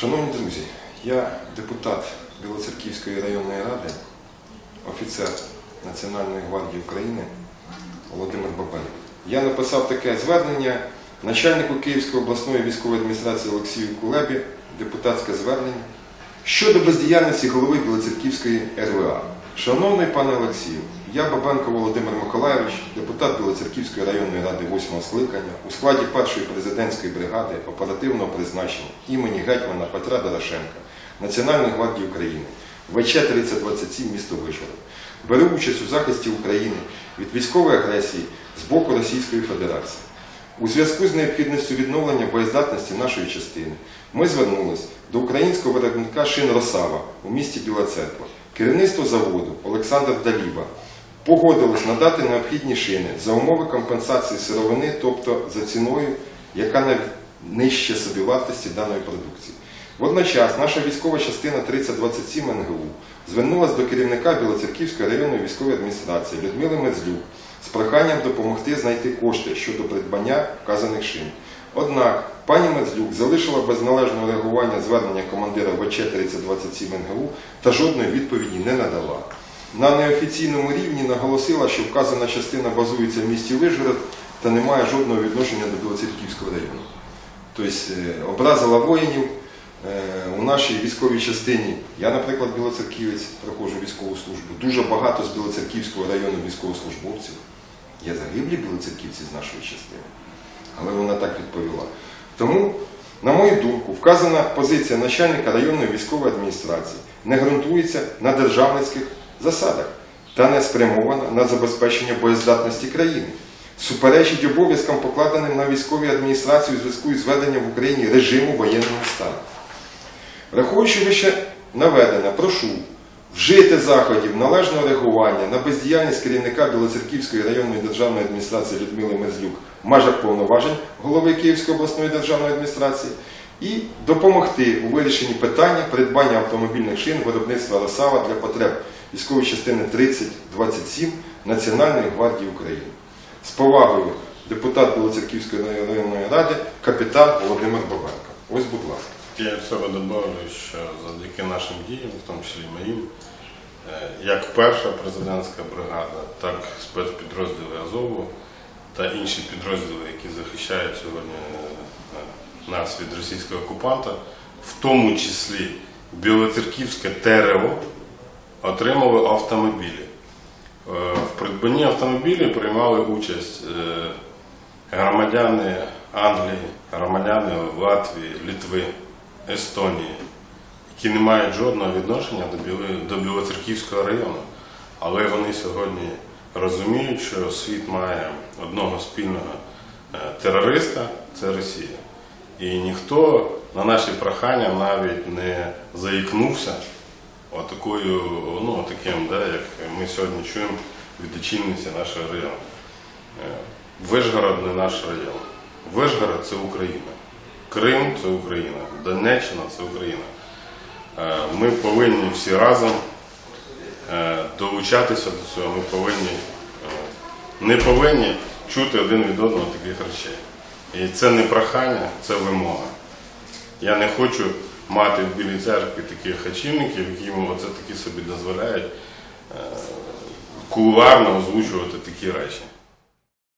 Шановні друзі, я депутат Білоцерківської районної ради, офіцер Національної гвардії України Володимир Бабай. Я написав таке звернення начальнику Київської обласної військової адміністрації Олексію Кулебі, депутатське звернення щодо бездіяльності голови Білоцерківської РВА. Шановний пане Олексію, я Бабенко Володимир Миколайович, депутат Білоцерківської районної ради 8 скликання у складі першої президентської бригади оперативного призначення імені гетьмана Петра Дорошенка Національної гвардії України ВЧ 3027 місто Вишгород. Беру участь у захисті України від військової агресії з боку Російської Федерації. У зв'язку з необхідністю відновлення боєздатності нашої частини ми звернулись до українського виробника шин Росава у місті Біла Церква. Керівництво заводу Олександр Даліба погодилось надати необхідні шини за умови компенсації сировини, тобто за ціною, яка нижче собівартості даної продукції. Водночас наша військова частина 3027 НГУ звернулася до керівника Білоцерківської районної військової адміністрації Людмили Мерзлюк з проханням допомогти знайти кошти щодо придбання вказаних шин. Однак пані Мерзлюк залишила без належного реагування звернення командира ВЧ 3027 НГУ та жодної відповіді не надала. На неофіційному рівні наголосила, що вказана частина базується в місті Вишгород та не має жодного відношення до Білоцерківського району. Тобто е, образила воїнів е, у нашій військовій частині. Я, наприклад, білоцерківець, проходжу військову службу. Дуже багато з Білоцерківського району військовослужбовців. Є загиблі білоцерківці з нашої частини. Але вона так відповіла. Тому, на мою думку, вказана позиція начальника районної військової адміністрації не ґрунтується на державницьких засадах та не спрямована на забезпечення боєздатності країни. Суперечить обов'язкам, покладеним на військові адміністрації у зв'язку із введенням в Україні режиму воєнного стану. Враховуючи вище наведене, прошу вжити заходів належного реагування на бездіяльність керівника Білоцерківської районної державної адміністрації Людмили Мерзлюк в межах повноважень голови Київської обласної державної адміністрації і допомогти у вирішенні питання придбання автомобільних шин виробництва Росава для потреб військової частини 3027 Національної гвардії України. З повагою депутат Білоцерківської районної ради капітан Володимир Бабенко. Ось, будь ласка. Я від себе добавлю, що завдяки нашим діям, в тому числі моїм, е, як перша президентська бригада, так спецпідрозділи Азову та інші підрозділи, які захищають сьогодні нас від російського окупанта, в тому числі Білоцерківське ТРО, отримали автомобілі. Е, В придбанні автомобілів приймали участь е, громадяни Англії, громадяни Латвії, Літви, Естонії, які не мають жодного відношення до, Білоцерківського району. Але вони сьогодні розуміють, що світ має одного спільного е, терориста це Росія. І ніхто на наші прохання навіть не заікнувся отакою, ну, таким, да, як ми сьогодні чуємо від очільниці нашого району. Е, Вишгород не наш район. Вишгород це Україна. Крим це Україна. Донеччина це Україна. Е, Ми повинні всі разом е, долучатися до цього. Ми повинні не повинні чути один від одного таких речей. І це не прохання, це вимога. Я не хочу мати в Білій церкві таких хачівників, які оце такі собі дозволяють е, кулуарно озвучувати такі речі.